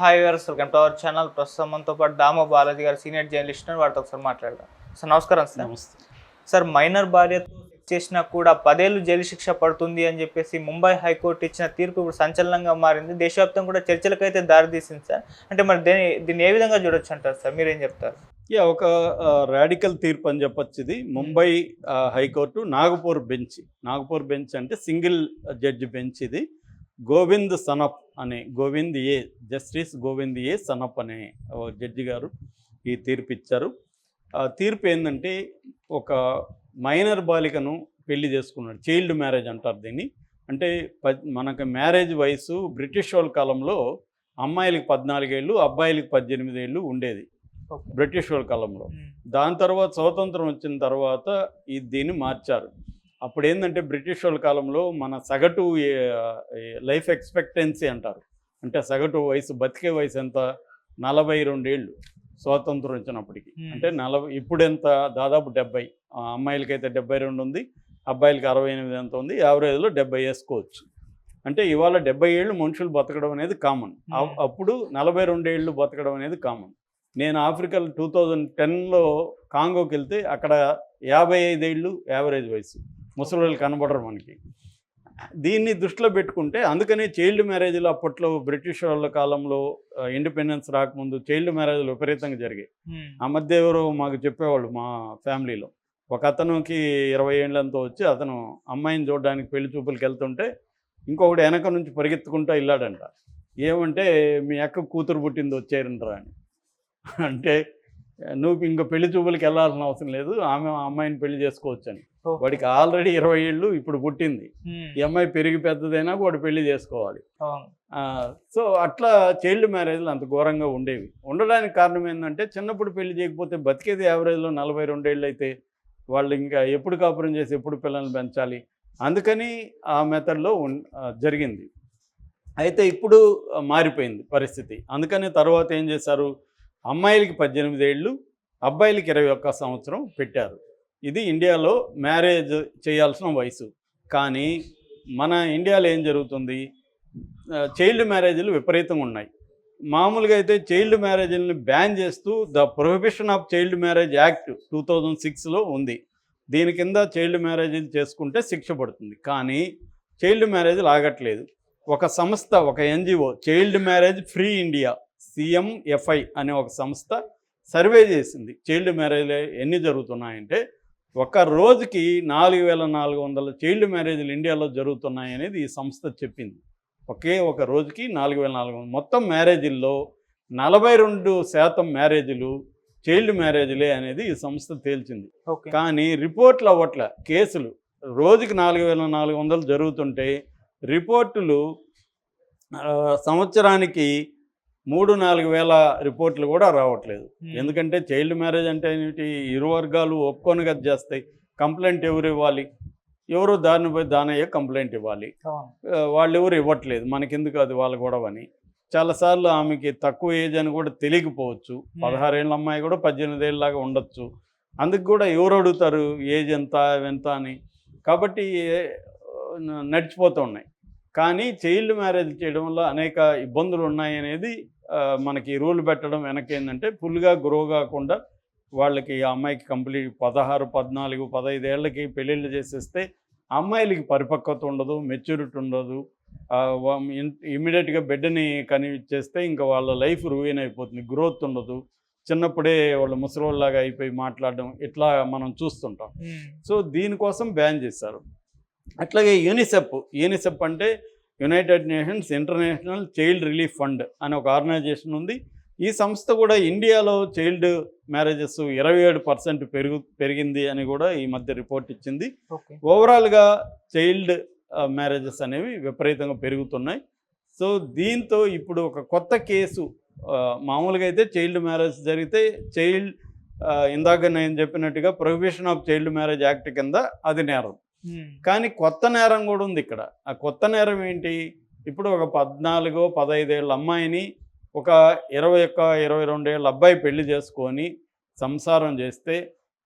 Hi గారు welcome to our channel ప్రస్తుతం మనతో పాటు దామో బాలాజీ గారు సీనియర్ జర్నలిస్ట్. వారితో ఒకసారి మాట్లాడదాం. సార్ నమస్కారం సార్ నమస్తే. సార్ మైనర్ భార్యతో చేసినా కూడా పదేళ్ళు జైలు శిక్ష పడుతుంది అని చెప్పేసి ముంబై హైకోర్టు ఇచ్చిన తీర్పు ఇప్పుడు సంచలనంగా మారింది. దేశవ్యాప్తంగా కూడా చర్చలకైతే దారితీసింది సార్ అంటే మరి దీన్ని దీన్ని ఏ విధంగా చూడొచ్చు అంటారు సార్ మీరేం చెప్తారు? యా ఒక రాడికల్ తీర్పు అని చెప్పొచ్చు ఇది. Mumbai high court Nagpur bench Nagpur bench అంటే సింగిల్ జడ్జి బెంచ్ ఇది. గోవింద్ సనప్ అనే Govind A justice Govind A Sanap అనే జడ్జి గారు ఈ తీర్పు ఇచ్చారు. ఆ తీర్పు ఏంటంటే ఒక మైనర్ బాలికను పెళ్ళి చేసుకున్నాడు చైల్డ్ మ్యారేజ్ అంటారు దీన్ని. అంటే మనకు మ్యారేజ్ వయసు బ్రిటిష్ వాళ్ళ కాలంలో అమ్మాయిలకి పద్నాలుగేళ్ళు అబ్బాయిలకి పద్దెనిమిది ఏళ్ళు ఉండేది. బ్రిటిష్ వాళ్ళ కాలంలో. దాని తర్వాత స్వాతంత్రం వచ్చిన తర్వాత ఈ దీన్ని మార్చారు. అప్పుడు ఏంటంటే బ్రిటిష్ వాళ్ళ కాలంలో మన సగటు లైఫ్ ఎక్స్పెక్టెన్సీ అంటారు. అంటే సగటు వయసు బతికే వయసు ఎంత? నలభై రెండేళ్ళు స్వాతంత్రం వచ్చినప్పటికి. అంటే నలభై ఇప్పుడు ఎంత దాదాపు డెబ్బై. అమ్మాయిలకైతే డెబ్బై రెండు ఉంది అబ్బాయిలకి అరవై ఎనిమిది ఎంత ఉంది యావరేజ్లో డెబ్బై వేసుకోవచ్చు. అంటే ఇవాళ డెబ్బై ఏళ్ళు మనుషులు బతకడం అనేది కామన్. అప్పుడు నలభై రెండేళ్ళు బతకడం అనేది కామన్. నేను ఆఫ్రికాలో టూ థౌజండ్ టెన్లో కాంగోకి వెళ్తే అక్కడ యాభై ఐదేళ్ళు యావరేజ్ వయసు. ముసలి వాళ్ళు కనబడరు మనకి. దీన్ని దృష్టిలో పెట్టుకుంటే అందుకనే చైల్డ్ మ్యారేజ్లు అప్పట్లో బ్రిటిష్ వాళ్ళ కాలంలో ఇండిపెండెన్స్ రాకముందు చైల్డ్ మ్యారేజ్లు విపరీతంగా జరిగాయి. ఆ మధ్య ఎవరో మాకు చెప్పేవాళ్ళు మా ఫ్యామిలీలో. ఒక అతనుకి ఇరవై ఏళ్ళంతో వచ్చి అతను అమ్మాయిని చూడడానికి పెళ్ళి చూపులకు వెళ్తుంటే ఇంకొకటి వెనక నుంచి పరిగెత్తుకుంటూ వెళ్ళాడంట. ఏమంటే మీ అక్క కూతురు పుట్టింది వచ్చారంటారా అని. అంటే నువ్వు ఇంక పెళ్ళి చూపులకు వెళ్ళాల్సిన అవసరం లేదు. ఆమె ఆ అమ్మాయిని పెళ్ళి చేసుకోవచ్చు అని వాడికి ఆల్రెడీ ఇరవై ఏళ్ళు ఇప్పుడు పుట్టింది. ఈ అమ్మాయి పెరిగి పెద్దదైనా వాడు పెళ్ళి చేసుకోవాలి. సో అట్లా చైల్డ్ మ్యారేజ్లు అంత ఘోరంగా ఉండేవి. ఉండడానికి కారణం ఏంటంటే చిన్నప్పుడు పెళ్ళి చేయకపోతే బతికేది యావరేజ్లో నలభై రెండేళ్ళు అయితే వాళ్ళు ఇంకా ఎప్పుడు కాపురం చేసి ఎప్పుడు పిల్లల్ని పెంచాలి? అందుకని ఆ మెథడ్లో జరిగింది. అయితే ఇప్పుడు మారిపోయింది పరిస్థితి. అందుకని తర్వాత ఏం చేశారు? అమ్మాయిలకి పద్దెనిమిది ఏళ్ళు అబ్బాయిలకి ఇరవై ఒక్క సంవత్సరం పెట్టారు. ఇది ఇండియాలో మ్యారేజ్ చేయాల్సిన వయసు. కానీ మన ఇండియాలో ఏం జరుగుతుంది? చైల్డ్ మ్యారేజ్లు విపరీతంగా ఉన్నాయి. మామూలుగా అయితే చైల్డ్ మ్యారేజ్ని బ్యాన్ చేస్తూ the prohibition of child marriage act two thousand సిక్స్లో ఉంది. దీని కింద చైల్డ్ మ్యారేజ్ చేసుకుంటే శిక్ష పడుతుంది. కానీ చైల్డ్ మ్యారేజ్లు ఆగట్లేదు. ఒక సంస్థ ఒక NGO child marriage free India CMFI అనే ఒక సంస్థ సర్వే చేసింది. చైల్డ్ మ్యారేజ్ ఎన్ని జరుగుతున్నాయంటే ఒక రోజుకి నాలుగు వేల నాలుగు వందల చైల్డ్ మ్యారేజ్లు ఇండియాలో జరుగుతున్నాయి అనేది ఈ సంస్థ చెప్పింది. ఒకే ఒక రోజుకి నాలుగు వేల నాలుగు వందలు మొత్తం మ్యారేజీల్లో నలభై రెండు శాతం మ్యారేజీలు చైల్డ్ మ్యారేజ్లే అనేది ఈ సంస్థ తేల్చింది. కానీ రిపోర్ట్లు అవ్వట్ల. కేసులు రోజుకి నాలుగు వేల నాలుగు వందలు జరుగుతుంటే రిపోర్టులు సంవత్సరానికి మూడు నాలుగు వేల రిపోర్ట్లు కూడా రావట్లేదు. ఎందుకంటే చైల్డ్ మ్యారేజ్ అంటే ఏమిటి ఇరు వర్గాలు ఒప్పుకొని కదా చేస్తాయి. కంప్లైంట్ ఎవరు ఇవ్వాలి? ఎవరు దారిని పోయి దానయ్యే కంప్లైంట్ ఇవ్వాలి? వాళ్ళు ఎవరు ఇవ్వట్లేదు. మనకెందుకు అది వాళ్ళ గొడవని. చాలాసార్లు ఆమెకి తక్కువ ఏజ్ అని కూడా తెలియకపోవచ్చు. పదహారేళ్ళ అమ్మాయి కూడా పద్దెనిమిది ఏళ్ళలాగా ఉండొచ్చు. అందుకు కూడా ఎవరు అడుగుతారు? ఏజ్ ఎంత? ఎంత అని. కాబట్టి నడిచిపోతూ ఉన్నాయి. కానీ చైల్డ్ మ్యారేజ్ చేయడం వల్ల అనేక ఇబ్బందులు ఉన్నాయి అనేది ఆ, మనకి రూల్ పెట్టడం వెనక ఏంటంటే ఫుల్గా గ్రో కాకుండా వాళ్ళకి ఆ అమ్మాయికి కంప్లీట్ పదహారు పద్నాలుగు పదహైదు ఏళ్ళకి పెళ్ళిళ్ళు చేసేస్తే అమ్మాయిలకి పరిపక్వత ఉండదు మెచ్యూరిటీ ఉండదు. ఇమీడియట్గా బిడ్డని కనిచేస్తే ఇంకా వాళ్ళ లైఫ్ రూయిన్ అయిపోతుంది గ్రోత్ ఉండదు. చిన్నప్పుడే వాళ్ళు ముసలోళ్ళలాగా అయిపోయి మాట్లాడడం ఇట్లా మనం చూస్తుంటాం. సో దీనికోసం బ్యాన్ చేశారు. అట్లాగే యూనిసెఫ్ యూనిసెఫ్ అంటే United Nations International Child Relief Fund అనే ఒక ఆర్గనైజేషన్ ఉంది. ఈ సంస్థ కూడా ఇండియాలో చైల్డ్ మ్యారేజెస్ ఇరవై ఏడు పర్సెంట్ పెరుగు పెరిగింది అని కూడా ఈ మధ్య రిపోర్ట్ ఇచ్చింది. ఓవరాల్గా చైల్డ్ మ్యారేజెస్ అనేవి విపరీతంగా పెరుగుతున్నాయి. సో దీంతో ఇప్పుడు ఒక కొత్త కేసు మామూలుగా అయితే చైల్డ్ మ్యారేజ్ జరిగితే చైల్డ్ ఇందాక నేను చెప్పినట్టుగా prohibition of child marriage act కింద అది నేరం. కానీ కొత్త నేరం కూడా ఉంది ఇక్కడ. ఆ కొత్త నేరం ఏంటి? ఇప్పుడు ఒక పద్నాలుగో పదహైదేళ్ళ అమ్మాయిని ఒక ఇరవై ఒక్క ఇరవై రెండేళ్ళ అబ్బాయి పెళ్ళి చేసుకొని సంసారం చేస్తే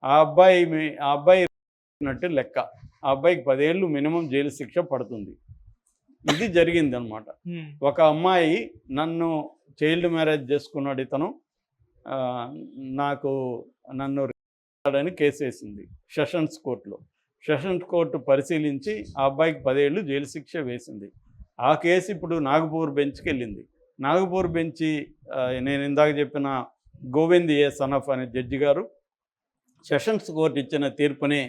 ఆ అబ్బాయి ఆ అబ్బాయి నట్టు లెక్క. ఆ అబ్బాయికి పదేళ్ళు మినిమం జైలు శిక్ష పడుతుంది. ఇది జరిగింది అనమాట ఒక అమ్మాయి నన్ను చైల్డ్ మ్యారేజ్ చేసుకున్నాడు ఇతను. నాకు నన్ను అని కేసు వేసింది. సెషన్స్ కోర్టులో. సెషన్స్ కోర్టు పరిశీలించి ఆ అబ్బాయికి పదేళ్ళు జైలు శిక్ష వేసింది. ఆ కేసు ఇప్పుడు నాగపూర్ బెంచ్కి వెళ్ళింది. నాగపూర్ బెంచి నేను ఇందాక చెప్పిన గోవింద్ ఏ. సనఫ్ అనే జడ్జి గారు సెషన్స్ కోర్టు ఇచ్చిన తీర్పుని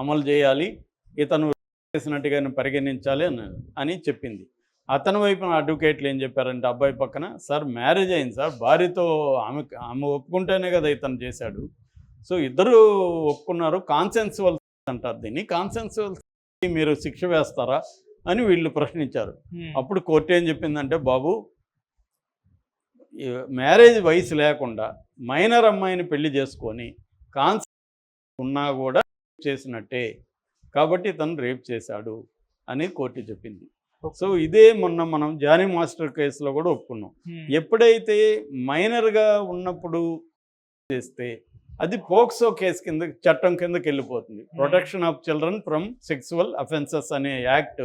అమలు చేయాలి ఇతను చేసినట్టుగా పరిగణించాలి అని అని చెప్పింది. అతని వైపున అడ్వకేట్లు ఏం చెప్పారంటే అబ్బాయి పక్కన సార్ మ్యారేజ్ అయింది సార్ భార్యతో ఆమె ఆమె ఒప్పుకుంటేనే కదా ఇతను చేశాడు. సో ఇద్దరు ఒప్పుకున్నారు కాన్సెన్సువల్ అంటారు. దీన్ని కాన్సెన్సువల్ మీరు శిక్ష వేస్తారా అని వీళ్ళు ప్రశ్నించారు. అప్పుడు కోర్టు ఏం చెప్పిందంటే బాబు మ్యారేజ్ వయసు లేకుండా మైనర్ అమ్మాయిని పెళ్ళి చేసుకొని కాన్స్ ఉన్నా కూడా చేసినట్టే. కాబట్టి తను రేప్ చేశాడు అని కోర్టు చెప్పింది. సో ఇదే మొన్న మనం జానీ మాస్టర్ కేసులో కూడా ఒప్పుకున్నాం. ఎప్పుడైతే మైనర్గా ఉన్నప్పుడు చేస్తే అది పోక్సో కేసు కింద చట్టం కిందకి వెళ్ళిపోతుంది. Protection of children from sexual offences అనే యాక్ట్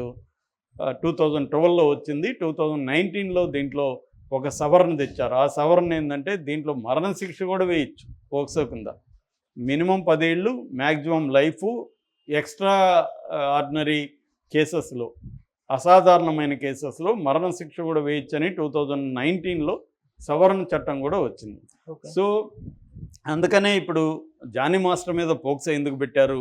టూ థౌజండ్ ట్వెల్వ్లో వచ్చింది. టూ థౌజండ్ నైన్టీన్లో దీంట్లో ఒక సవరణ తెచ్చారు. ఆ సవరణ ఏంటంటే దీంట్లో మరణ శిక్ష కూడా వేయచ్చు పోక్సో కింద. మినిమం పదేళ్ళు మ్యాక్సిమం లైఫ్ ఎక్స్ట్రా ఆర్డినరీ కేసెస్లో అసాధారణమైన కేసెస్లో మరణ శిక్ష కూడా వేయచ్చని టూ థౌజండ్ నైన్టీన్లో సవరణ చట్టం కూడా వచ్చింది. సో అందుకనే ఇప్పుడు జానీ మాస్టర్ మీద పోక్సో ఎందుకు పెట్టారు?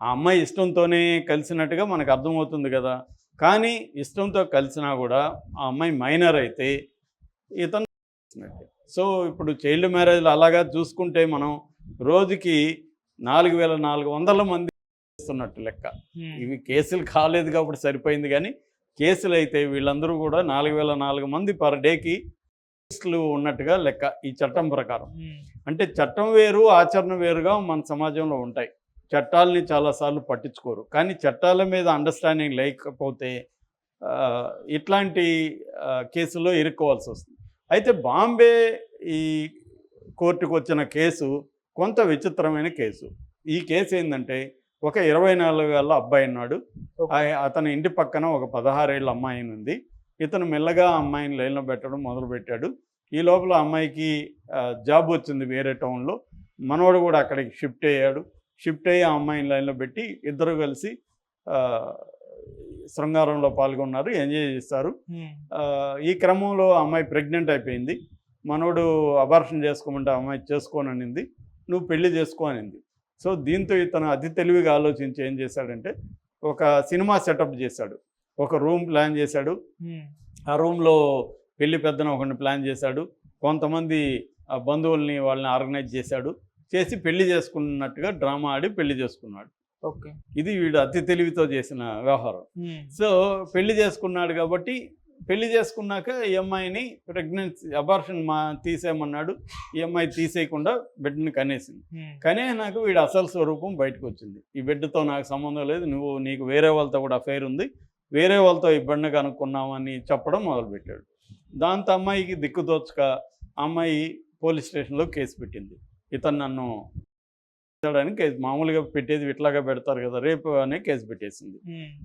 ఆ అమ్మాయి ఇష్టంతోనే కలిసినట్టుగా మనకు అర్థమవుతుంది కదా. కానీ ఇష్టంతో కలిసినా కూడా ఆ అమ్మాయి మైనర్ అయితే ఇతను. సో ఇప్పుడు చైల్డ్ మ్యారేజ్లు అలాగా చూసుకుంటే మనం రోజుకి నాలుగు వేల నాలుగు వందల మంది చేస్తున్నట్టు లెక్క. ఇవి కేసులు కాలేదు కాబట్టి సరిపోయింది కానీ కేసులు అయితే వీళ్ళందరూ కూడా నాలుగు వేల నాలుగు మంది పర్ డేకి ఉన్నట్టుగా లెక్క ఈ చట్టం ప్రకారం. అంటే చట్టం వేరు ఆచరణ వేరుగా మన సమాజంలో ఉంటాయి. చట్టాలని చాలాసార్లు పట్టించుకోరు. కానీ చట్టాల మీద అండర్స్టాండింగ్ లేకపోతే ఇట్లాంటి కేసుల్లో ఇరుక్కోవాల్సి వస్తుంది. అయితే బాంబే ఈ కోర్టుకు వచ్చిన కేసు కొంత విచిత్రమైన కేసు. ఈ కేసు ఏంటంటే ఒక ఇరవై నాలుగేళ్ళ అబ్బాయి ఉన్నాడు. అతని ఇంటి పక్కన ఒక పదహారేళ్ళ అమ్మాయి ఉంది. ఇతను మెల్లగా అమ్మాయిని లైన్లో పెట్టడం మొదలుపెట్టాడు. ఈ లోపల అమ్మాయికి జాబ్ వచ్చింది వేరే టౌన్లో. మనోడు కూడా అక్కడికి షిఫ్ట్ అయ్యాడు. షిఫ్ట్ అయ్యి ఆ అమ్మాయిని లైన్లో పెట్టి ఇద్దరు కలిసి శృంగారంలో పాల్గొన్నారు ఎంజాయ్ చేస్తారు ఆ, ఈ క్రమంలో ఆ అమ్మాయి ప్రెగ్నెంట్ అయిపోయింది. మనోడు అబార్షన్ చేసుకోమంటే ఆ అమ్మాయి చేసుకోననింది. నువ్వు పెళ్ళి చేసుకో అనింది. సో దీంతో ఇతను అతి తెలివిగా ఆలోచించి ఏం చేశాడంటే ఒక సినిమా సెటప్ చేశాడు. ఒక రూమ్ ప్లాన్ చేశాడు. ఆ రూమ్లో పెళ్ళి పెద్దన ఒకరిని ప్లాన్ చేశాడు. కొంతమంది ఆ బంధువుల్ని వాళ్ళని ఆర్గనైజ్ చేశాడు. చేసి పెళ్ళి చేసుకున్నట్టుగా డ్రామా ఆడి పెళ్ళి చేసుకున్నాడు. ఓకే. ఇది వీడు అతి తెలివితో చేసిన వ్యవహారం. సో పెళ్ళి చేసుకున్నాడు కాబట్టి పెళ్ళి చేసుకున్నాక ఈ అమ్మాయిని ప్రెగ్నెన్సీ అబార్షన్ మా తీసేయమన్నాడు. ఈ అమ్మాయి తీసేయకుండా బిడ్డని కనేసింది. కానీ నాకు వీడు అసలు స్వరూపం బయటకు వచ్చింది ఈ బిడ్డతో నాకు సంబంధం లేదు. నువ్వు నీకు వేరే వాళ్ళతో కూడా అఫైర్ ఉంది. వేరే వాళ్ళతో ఇబ్బంది కనుక్కున్నామని చెప్పడం మొదలుపెట్టాడు. దాంతో అమ్మాయికి దిక్కు తోచక అమ్మాయి పోలీస్ స్టేషన్లో కేసు పెట్టింది. ఇతను నన్ను కేసు మామూలుగా పెట్టేది ఇట్లాగా పెడతారు కదా రేపు అనే కేసు పెట్టేసింది.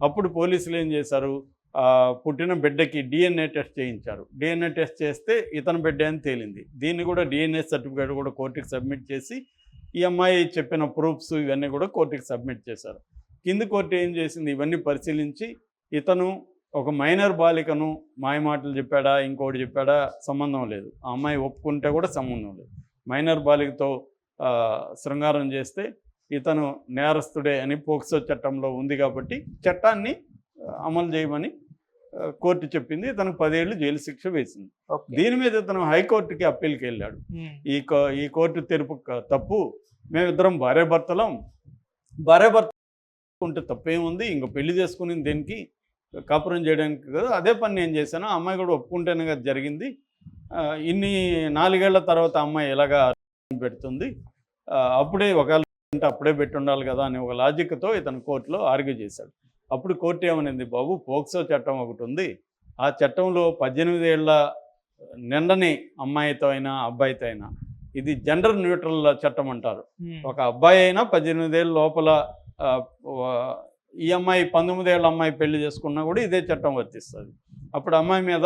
అప్పుడు పోలీసులు ఏం చేశారు? ఆ, పుట్టిన బిడ్డకి డిఎన్ఏ టెస్ట్ చేయించారు. డిఎన్ఏ టెస్ట్ చేస్తే ఇతని బిడ్డ అని తేలింది. దీన్ని కూడా డిఎన్ఏ సర్టిఫికేట్ కూడా కోర్టుకి సబ్మిట్ చేసి ఈ అమ్మాయి చెప్పిన ప్రూఫ్స్ ఇవన్నీ కూడా కోర్టుకి సబ్మిట్ చేశారు. కింది కోర్టు ఏం చేసింది? ఇవన్నీ పరిశీలించి ఇతను ఒక మైనర్ బాలికను మాయమాటలు చెప్పాడా ఇంకోటి చెప్పాడా సంబంధం లేదు. ఆ అమ్మాయి ఒప్పుకుంటే కూడా సంబంధం లేదు. మైనర్ బాలికతో శృంగారం చేస్తే ఇతను నేరస్తుడే అని పోక్సో చట్టంలో ఉంది కాబట్టి చట్టాన్ని అమలు చేయమని కోర్టు చెప్పింది. ఇతను పదేళ్ళు జైలు శిక్ష వేసింది. దీని మీద ఇతను హైకోర్టుకి అప్పీల్కి వెళ్ళాడు. ఈ ఈ కోర్టు తీర్పు తప్పు. మేమిద్దరం భార్యాభర్తలం. భార్యాభర్త ఉంటే తప్పేముంది? ఇంక పెళ్ళి చేసుకుని దేనికి? కాపురం చేయడానికి కదా అదే పని నేను చేశాను. అమ్మాయి కూడా ఒప్పుకుంటేనే కదా జరిగింది. ఇన్ని నాలుగేళ్ళ తర్వాత అమ్మాయి ఎలాగా పెడుతుంది? అప్పుడే ఒకవేళ అంటే అప్పుడే పెట్టి ఉండాలి కదా అని ఒక లాజిక్తో ఇతను కోర్టులో ఆర్గ్యూ చేశాడు. అప్పుడు కోర్టు ఏమనింది బాబు? పోక్సో చట్టం ఒకటి ఉంది. ఆ చట్టంలో పద్దెనిమిది ఏళ్ళ నిండని అమ్మాయితో అయినా అబ్బాయితో అయినా ఇది జెండర్ న్యూట్రల్ చట్టం అంటారు. ఒక అబ్బాయి అయినా పద్దెనిమిది ఏళ్ళ లోపల ఈ అమ్మాయి పంతొమ్మిది ఏళ్ళ అమ్మాయి పెళ్ళి చేసుకున్నా కూడా ఇదే చట్టం వర్తిస్తుంది. అప్పుడు అమ్మాయి మీద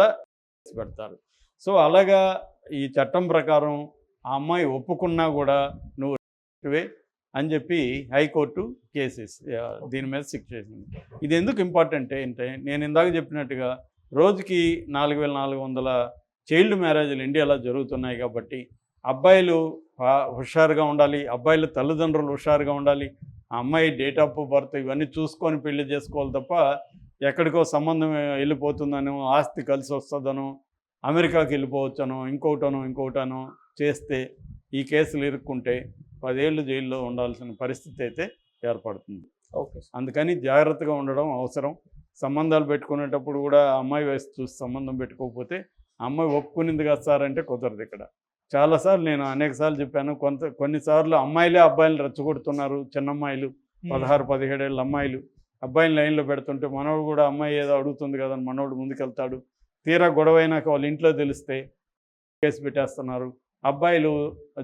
పెడతారు. సో అలాగా ఈ చట్టం ప్రకారం ఆ అమ్మాయి ఒప్పుకున్నా కూడా నువ్వు వే అని చెప్పి హైకోర్టు కేసెస్ దీని మీద శిక్ష చేసింది ఇది ఎందుకు ఇంపార్టెంట్ ఏంటంటే నేను ఇందాక చెప్పినట్టుగా రోజుకి నాలుగు వేల నాలుగు వందల చైల్డ్ మ్యారేజ్లు ఇండియాలో జరుగుతున్నాయి కాబట్టి అబ్బాయిలు హుషారుగా ఉండాలి అబ్బాయిల తల్లిదండ్రులు హుషారుగా ఉండాలి ఆ అమ్మాయి డేట్ ఆఫ్ బర్త్ ఇవన్నీ చూసుకొని పెళ్ళి చేసుకోవాలి తప్ప ఎక్కడికో సంబంధం వెళ్ళిపోతుందనో ఆస్తి కలిసి వస్తుందనో అమెరికాకి వెళ్ళిపోవచ్చనో ఇంకోటనో ఇంకోటనో చేస్తే ఈ కేసులు ఇరుక్కుంటే పదేళ్ళు జైల్లో ఉండాల్సిన పరిస్థితి అయితే ఏర్పడుతుంది. ఓకే అందుకని జాగ్రత్తగా ఉండడం అవసరం. సంబంధాలు పెట్టుకునేటప్పుడు కూడా అమ్మాయి వయసు చూసి సంబంధం పెట్టుకోకపోతే అమ్మాయి ఒప్పుకునింది కదా సార్ అంటే కుదరదు ఇక్కడ. చాలాసార్లు నేను అనేకసార్లు చెప్పాను కొంత కొన్నిసార్లు అమ్మాయిలే అబ్బాయిలు రెచ్చగొడుతున్నారు చిన్న అమ్మాయిలు పదహారు పదిహేడేళ్ళ అమ్మాయిలు. అబ్బాయిని లైన్లో పెడుతుంటే మనోడు కూడా అమ్మాయి ఏదో అడుగుతుంది కదా మనోడు ముందుకెళ్తాడు. తీరా గొడవ అయినాక వాళ్ళ ఇంట్లో తెలిస్తే కేసు పెట్టేస్తున్నారు అబ్బాయిలు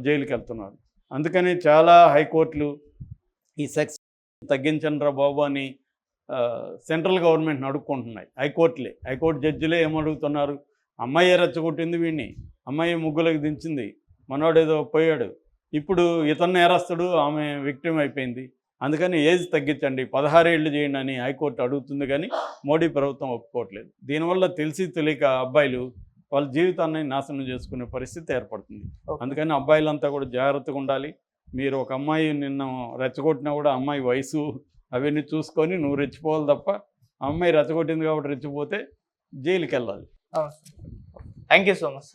జైలుకి వెళ్తున్నారు అందుకని చాలా హైకోర్టులు ఈ సెక్స్ తగ్గించండి రా బాబు అని సెంట్రల్ గవర్నమెంట్ని అడుక్కుంటున్నాయి. హైకోర్టులే. హైకోర్టు జడ్జిలే ఏమడుగుతున్నారు? అమ్మాయి రెచ్చగొట్టింది వీడిని అమ్మాయి ముగ్గులకు దించింది. మనోడు ఏదో పోయాడు. ఇప్పుడు ఇతను నేరస్తుడు ఆమె విక్టిమ్ అయిపోయింది. అందుకని ఏజ్ తగ్గించండి. పదహారేళ్ళు చేయండి అని హైకోర్టు అడుగుతుంది కానీ మోడీ ప్రభుత్వం ఒప్పుకోవట్లేదు. దీనివల్ల తెలిసి తెలియక అబ్బాయిలు వాళ్ళ జీవితాన్ని నాశనం చేసుకునే పరిస్థితి ఏర్పడుతుంది. అందుకని అబ్బాయిలంతా కూడా జాగ్రత్తగా ఉండాలి. మీరు ఒక అమ్మాయి నిన్న రెచ్చగొట్టినా కూడా అమ్మాయి వయసు అవన్నీ చూసుకొని నువ్వు రెచ్చిపోవాలి తప్ప అమ్మాయి రెచ్చగొట్టింది కాబట్టి రెచ్చిపోతే జైలుకి వెళ్ళాలి థ్యాంక్ యూ సో మచ్.